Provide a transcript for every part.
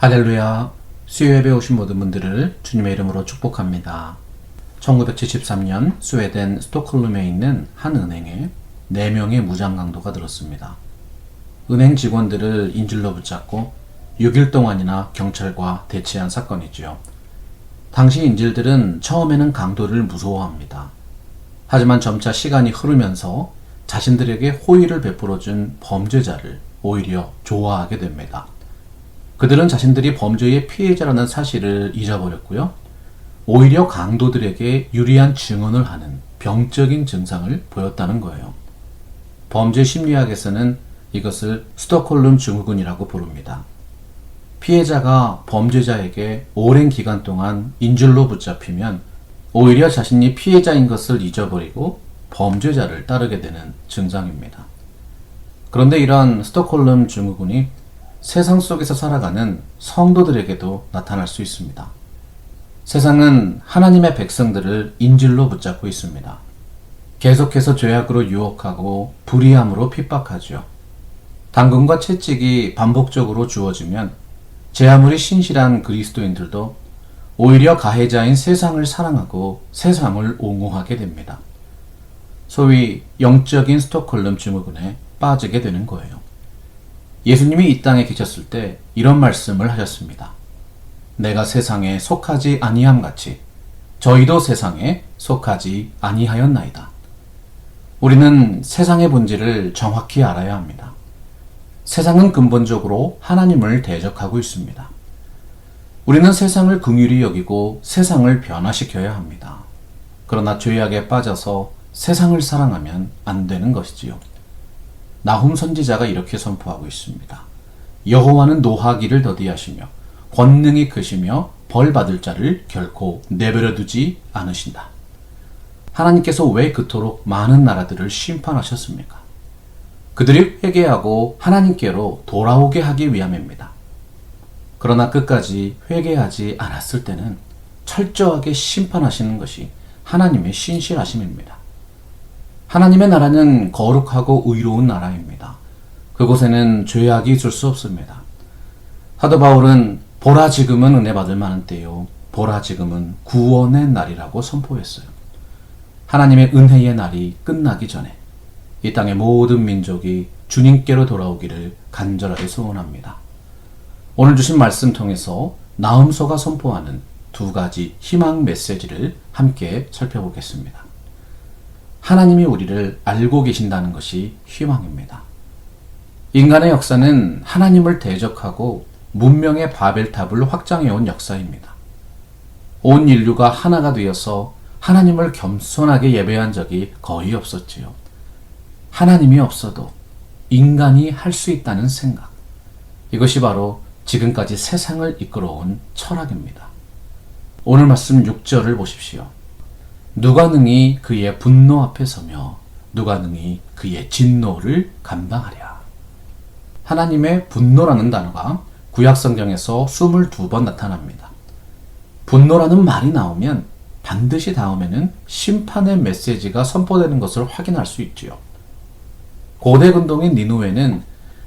할렐루야. 수요예배 오신 모든 분들을 주님의 이름으로 축복합니다. 1973년 스웨덴 스톡홀름에 있는 한 은행에 4명의 무장 강도가 들었습니다. 은행 직원들을 인질로 붙잡고 6일 동안이나 경찰과 대치한 사건이지요. 당시 인질들은 처음에는 강도를 무서워합니다. 하지만 점차 시간이 흐르면서 자신들에게 호의를 베풀어준 범죄자를 오히려 좋아하게 됩니다. 그들은 자신들이 범죄의 피해자라는 사실을 잊어버렸고요. 오히려 강도들에게 유리한 증언을 하는 병적인 증상을 보였다는 거예요. 범죄 심리학에서는 이것을 스톡홀름 증후군이라고 부릅니다. 피해자가 범죄자에게 오랜 기간 동안 인질로 붙잡히면 오히려 자신이 피해자인 것을 잊어버리고 범죄자를 따르게 되는 증상입니다. 그런데 이러한 스톡홀름 증후군이 세상 속에서 살아가는 성도들에게도 나타날 수 있습니다. 세상은 하나님의 백성들을 인질로 붙잡고 있습니다. 계속해서 죄악으로 유혹하고 불의함으로 핍박하죠. 당근과 채찍이 반복적으로 주어지면 제 아무리 신실한 그리스도인들도 오히려 가해자인 세상을 사랑하고 세상을 옹호하게 됩니다. 소위 영적인 스톡홀름 증후군에 빠지게 되는 거예요. 예수님이 이 땅에 계셨을 때 이런 말씀을 하셨습니다. 내가 세상에 속하지 아니함 같이 저희도 세상에 속하지 아니하였나이다. 우리는 세상의 본질을 정확히 알아야 합니다. 세상은 근본적으로 하나님을 대적하고 있습니다. 우리는 세상을 긍휼히 여기고 세상을 변화시켜야 합니다. 그러나 죄악에 빠져서 세상을 사랑하면 안 되는 것이지요. 나훔 선지자가 이렇게 선포하고 있습니다. 여호와는 노하기를 더디하시며 권능이 크시며 벌 받을 자를 결코 내버려 두지 않으신다. 하나님께서 왜 그토록 많은 나라들을 심판하셨습니까? 그들이 회개하고 하나님께로 돌아오게 하기 위함입니다. 그러나 끝까지 회개하지 않았을 때는 철저하게 심판하시는 것이 하나님의 신실하심입니다. 하나님의 나라는 거룩하고 의로운 나라입니다. 그곳에는 죄악이 있을 수 없습니다. 사도 바울은 보라 지금은 은혜 받을 만한 때요. 보라 지금은 구원의 날이라고 선포했어요. 하나님의 은혜의 날이 끝나기 전에 이 땅의 모든 민족이 주님께로 돌아오기를 간절하게 소원합니다. 오늘 주신 말씀 통해서 나음서가 선포하는 두 가지 희망 메시지를 함께 살펴보겠습니다. 하나님이 우리를 알고 계신다는 것이 희망입니다. 인간의 역사는 하나님을 대적하고 문명의 바벨탑을 확장해온 역사입니다. 온 인류가 하나가 되어서 하나님을 겸손하게 예배한 적이 거의 없었지요. 하나님이 없어도 인간이 할 수 있다는 생각. 이것이 바로 지금까지 세상을 이끌어온 철학입니다. 오늘 말씀 6절을 보십시오. 누가 능히 그의 분노 앞에 서며 누가 능히 그의 진노를 감당하랴. 하나님의 분노라는 단어가 구약 성경에서 22번 나타납니다. 분노라는 말이 나오면 반드시 다음에는 심판의 메시지가 선포되는 것을 확인할 수 있지요. 고대 근동인 니누에는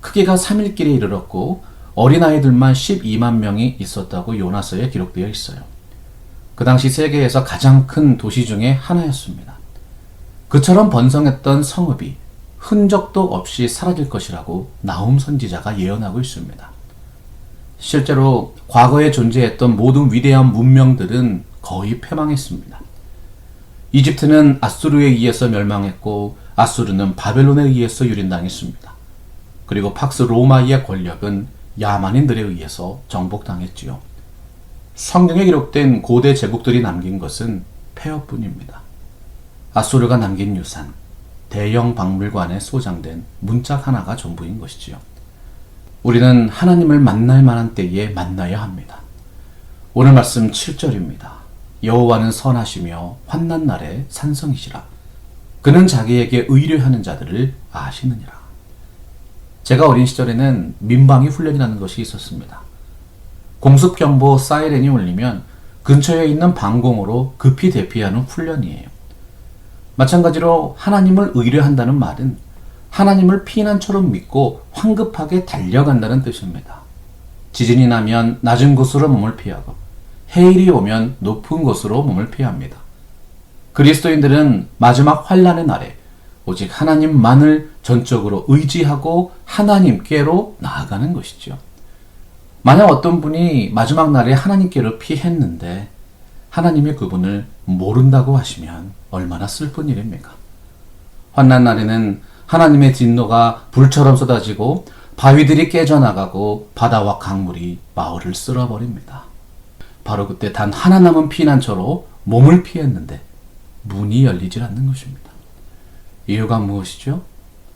크기가 3일길에 이르렀고 어린아이들만 12만 명이 있었다고 요나서에 기록되어 있어요. 그 당시 세계에서 가장 큰 도시 중의 하나였습니다. 그처럼 번성했던 성읍이 흔적도 없이 사라질 것이라고 나움 선지자가 예언하고 있습니다. 실제로 과거에 존재했던 모든 위대한 문명들은 거의 패망했습니다. 이집트는 아수르에 의해서 멸망했고 아수르는 바벨론에 의해서 유린당했습니다. 그리고 팍스 로마의 권력은 야만인들에 의해서 정복당했지요. 성경에 기록된 고대 제국들이 남긴 것은 폐허뿐입니다. 아수르가 남긴 유산, 대형 박물관에 소장된 문짝 하나가 전부인 것이지요. 우리는 하나님을 만날 만한 때에 만나야 합니다. 오늘 말씀 7절입니다. 여호와는 선하시며 환난 날에 산성이시라. 그는 자기에게 의뢰하는 자들을 아시느니라. 제가 어린 시절에는 민방위 훈련이라는 것이 있었습니다. 공습경보 사이렌이 울리면 근처에 있는 방공으로 급히 대피하는 훈련이에요. 마찬가지로 하나님을 의뢰한다는 말은 하나님을 피난처럼 믿고 황급하게 달려간다는 뜻입니다. 지진이 나면 낮은 곳으로 몸을 피하고 해일이 오면 높은 곳으로 몸을 피합니다. 그리스도인들은 마지막 환란의 날에 오직 하나님만을 전적으로 의지하고 하나님께로 나아가는 것이죠. 만약 어떤 분이 마지막 날에 하나님께로 피했는데 하나님이 그분을 모른다고 하시면 얼마나 슬픈 일입니까? 환난 날에는 하나님의 진노가 불처럼 쏟아지고 바위들이 깨져나가고 바다와 강물이 마을을 쓸어버립니다. 바로 그때 단 하나 남은 피난처로 몸을 피했는데 문이 열리질 않는 것입니다. 이유가 무엇이죠?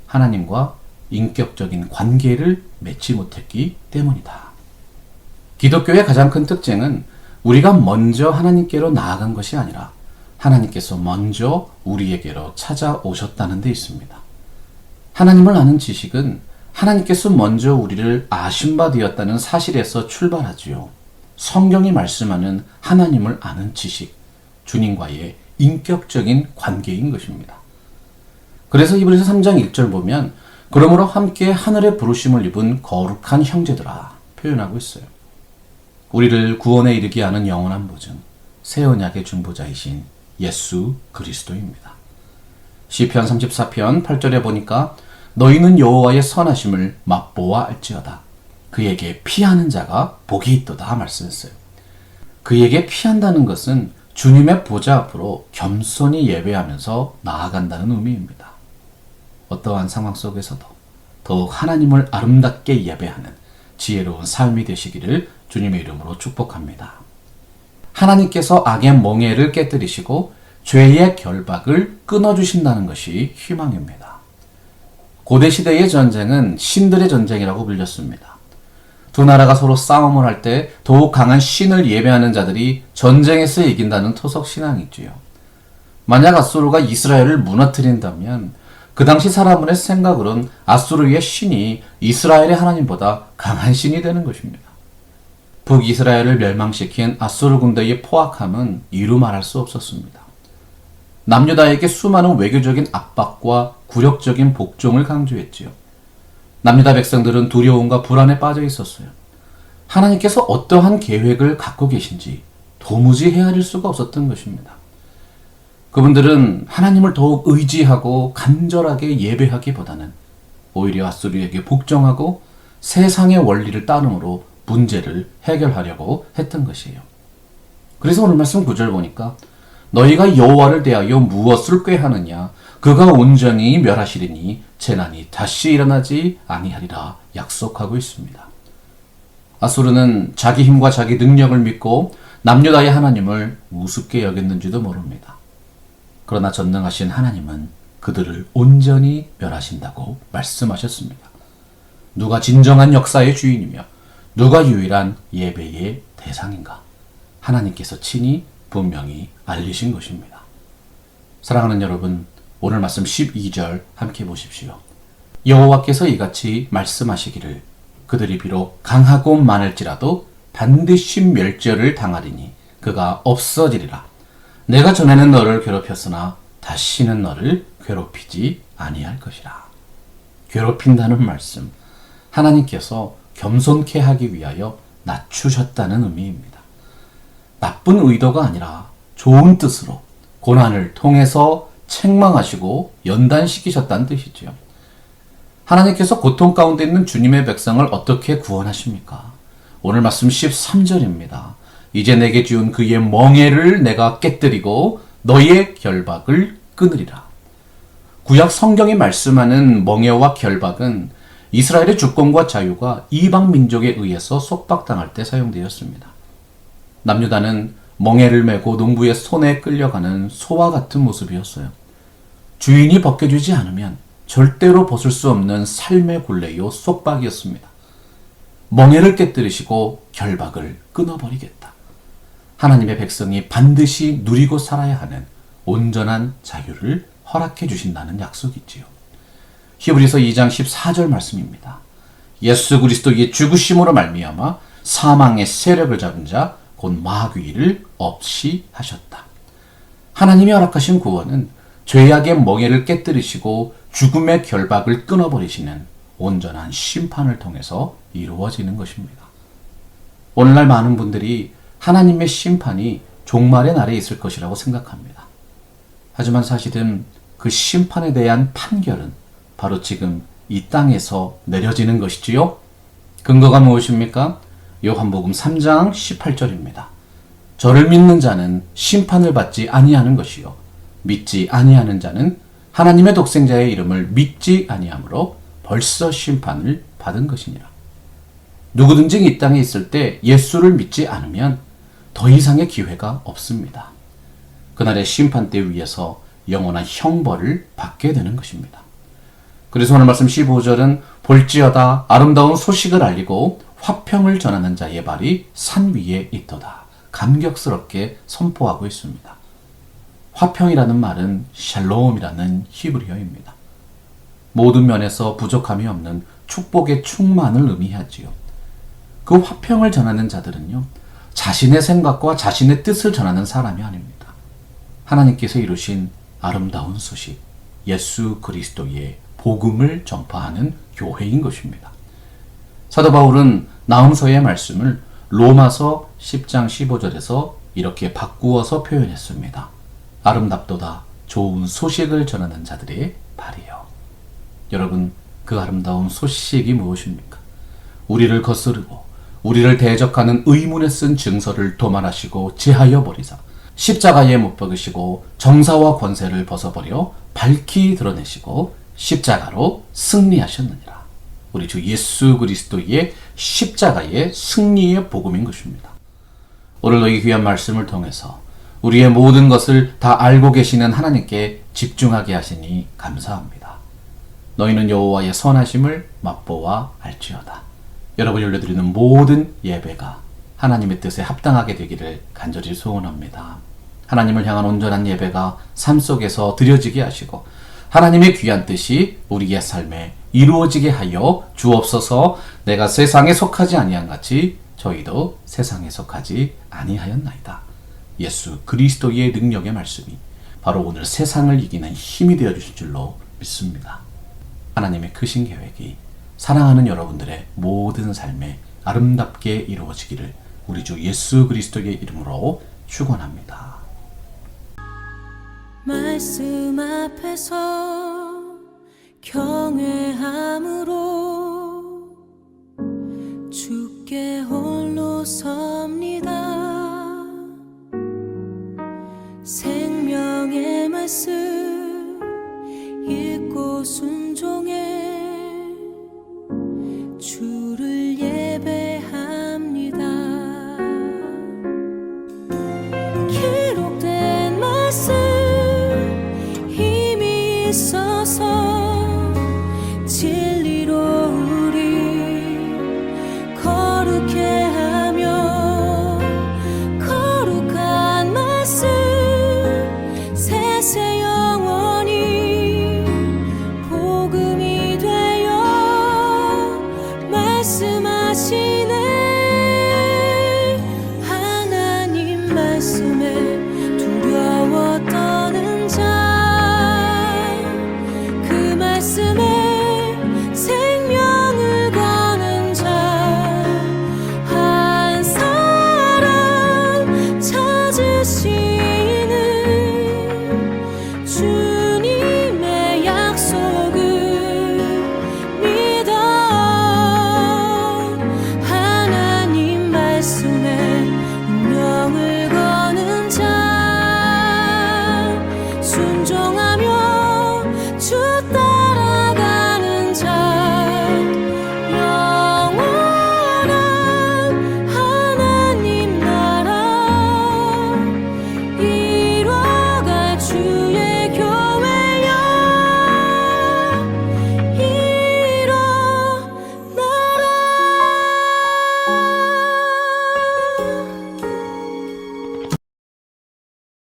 하나님과 인격적인 관계를 맺지 못했기 때문이다. 기독교의 가장 큰 특징은 우리가 먼저 하나님께로 나아간 것이 아니라 하나님께서 먼저 우리에게로 찾아오셨다는 데 있습니다. 하나님을 아는 지식은 하나님께서 먼저 우리를 아신 바 되었다는 사실에서 출발하지요. 성경이 말씀하는 하나님을 아는 지식, 주님과의 인격적인 관계인 것입니다. 그래서 이브리서 3장 1절 보면 그러므로 함께 하늘의 부르심을 입은 거룩한 형제들아 표현하고 있어요. 우리를 구원에 이르게 하는 영원한 보증, 새 언약의 중보자이신 예수 그리스도입니다. 시편 34편 8절에 보니까 너희는 여호와의 선하심을 맛보아 알지어다. 그에게 피하는 자가 복이 있도다 말씀했어요. 그에게 피한다는 것은 주님의 보좌 앞으로 겸손히 예배하면서 나아간다는 의미입니다. 어떠한 상황 속에서도 더욱 하나님을 아름답게 예배하는 지혜로운 삶이 되시기를 주님의 이름으로 축복합니다. 하나님께서 악의 멍에를 깨뜨리시고 죄의 결박을 끊어주신다는 것이 희망입니다. 고대 시대의 전쟁은 신들의 전쟁이라고 불렸습니다. 두 나라가 서로 싸움을 할 때 더욱 강한 신을 예배하는 자들이 전쟁에서 이긴다는 토속 신앙이지요. 만약 아수르가 이스라엘을 무너뜨린다면 그 당시 사람들의 생각으론 아수르의 신이 이스라엘의 하나님보다 강한 신이 되는 것입니다. 북이스라엘을 멸망시킨 아수르 군대의 포악함은 이루 말할 수 없었습니다. 남유다에게 수많은 외교적인 압박과 굴욕적인 복종을 강조했지요. 남유다 백성들은 두려움과 불안에 빠져 있었어요. 하나님께서 어떠한 계획을 갖고 계신지 도무지 헤아릴 수가 없었던 것입니다. 그분들은 하나님을 더욱 의지하고 간절하게 예배하기보다는 오히려 아수리에게 복종하고 세상의 원리를 따름으로 문제를 해결하려고 했던 것이에요. 그래서 오늘 말씀 9절 보니까 너희가 여호와를 대하여 무엇을 꾀하느냐 그가 온전히 멸하시리니 재난이 다시 일어나지 아니하리라 약속하고 있습니다. 아수르는 자기 힘과 자기 능력을 믿고 남유다의 하나님을 우습게 여겼는지도 모릅니다. 그러나 전능하신 하나님은 그들을 온전히 멸하신다고 말씀하셨습니다. 누가 진정한 역사의 주인이며 누가 유일한 예배의 대상인가? 하나님께서 친히 분명히 알리신 것입니다. 사랑하는 여러분, 오늘 말씀 12절 함께 보십시오. 여호와께서 이같이 말씀하시기를 그들이 비록 강하고 많을지라도 반드시 멸절을 당하리니 그가 없어지리라. 내가 전에는 너를 괴롭혔으나 다시는 너를 괴롭히지 아니할 것이라. 괴롭힌다는 말씀. 하나님께서 겸손케 하기 위하여 낮추셨다는 의미입니다. 나쁜 의도가 아니라 좋은 뜻으로 고난을 통해서 책망하시고 연단시키셨다는 뜻이지요. 하나님께서 고통 가운데 있는 주님의 백성을 어떻게 구원하십니까? 오늘 말씀 13절입니다. 이제 내게 지은 그의 멍에를 내가 깨뜨리고 너희의 결박을 끊으리라. 구약 성경이 말씀하는 멍에와 결박은 이스라엘의 주권과 자유가 이방 민족에 의해서 속박당할 때 사용되었습니다. 남유다는 멍에를 메고 농부의 손에 끌려가는 소와 같은 모습이었어요. 주인이 벗겨주지 않으면 절대로 벗을 수 없는 삶의 굴레요 속박이었습니다. 멍에를 깨뜨리시고 결박을 끊어버리겠다. 하나님의 백성이 반드시 누리고 살아야 하는 온전한 자유를 허락해 주신다는 약속이지요. 히브리서 2장 14절 말씀입니다. 예수 그리스도의 죽으심으로 말미암아 사망의 세력을 잡은 자 곧 마귀를 없이 하셨다. 하나님이 허락하신 구원은 죄악의 멍에를 깨뜨리시고 죽음의 결박을 끊어버리시는 온전한 심판을 통해서 이루어지는 것입니다. 오늘날 많은 분들이 하나님의 심판이 종말의 날에 있을 것이라고 생각합니다. 하지만 사실은 그 심판에 대한 판결은 바로 지금 이 땅에서 내려지는 것이지요. 근거가 무엇입니까? 요한복음 3장 18절입니다. 저를 믿는 자는 심판을 받지 아니하는 것이요 믿지 아니하는 자는 하나님의 독생자의 이름을 믿지 아니하므로 벌써 심판을 받은 것이니라. 누구든지 이 땅에 있을 때 예수를 믿지 않으면 더 이상의 기회가 없습니다. 그날의 심판대 위에서 영원한 형벌을 받게 되는 것입니다. 그래서 오늘 말씀 15절은 볼지어다 아름다운 소식을 알리고 화평을 전하는 자의 발이 산 위에 있도다. 감격스럽게 선포하고 있습니다. 화평이라는 말은 샬롬이라는 히브리어입니다. 모든 면에서 부족함이 없는 축복의 충만을 의미하지요. 그 화평을 전하는 자들은요, 자신의 생각과 자신의 뜻을 전하는 사람이 아닙니다. 하나님께서 이루신 아름다운 소식, 예수 그리스도의 복음을 전파하는 교회인 것입니다. 사도 바울은 나음서의 말씀을 로마서 10장 15절에서 이렇게 바꾸어서 표현했습니다. 아름답도다 좋은 소식을 전하는 자들의 발이요. 여러분, 그 아름다운 소식이 무엇입니까? 우리를 거스르고 우리를 대적하는 의문에 쓴 증서를 도말하시고 제하여 버리사 십자가에 못 박으시고 정사와 권세를 벗어버려 밝히 드러내시고 십자가로 승리하셨느니라. 우리 주 예수 그리스도의 십자가의 승리의 복음인 것입니다. 오늘도 이 귀한 말씀을 통해서 우리의 모든 것을 다 알고 계시는 하나님께 집중하게 하시니 감사합니다. 너희는 여호와의 선하심을 맛보아 알지어다. 여러분이 올려드리는 모든 예배가 하나님의 뜻에 합당하게 되기를 간절히 소원합니다. 하나님을 향한 온전한 예배가 삶 속에서 드려지게 하시고 하나님의 귀한 뜻이 우리의 삶에 이루어지게 하여 주옵소서 내가 세상에 속하지 아니한 같이 저희도 세상에 속하지 아니하였나이다. 예수 그리스도의 능력의 말씀이 바로 오늘 세상을 이기는 힘이 되어 주실 줄로 믿습니다. 하나님의 크신 계획이 사랑하는 여러분들의 모든 삶에 아름답게 이루어지기를 우리 주 예수 그리스도의 이름으로 축원합니다. 말씀 앞에서 경외함으로 주께 홀로 섭니다. 생명의 말씀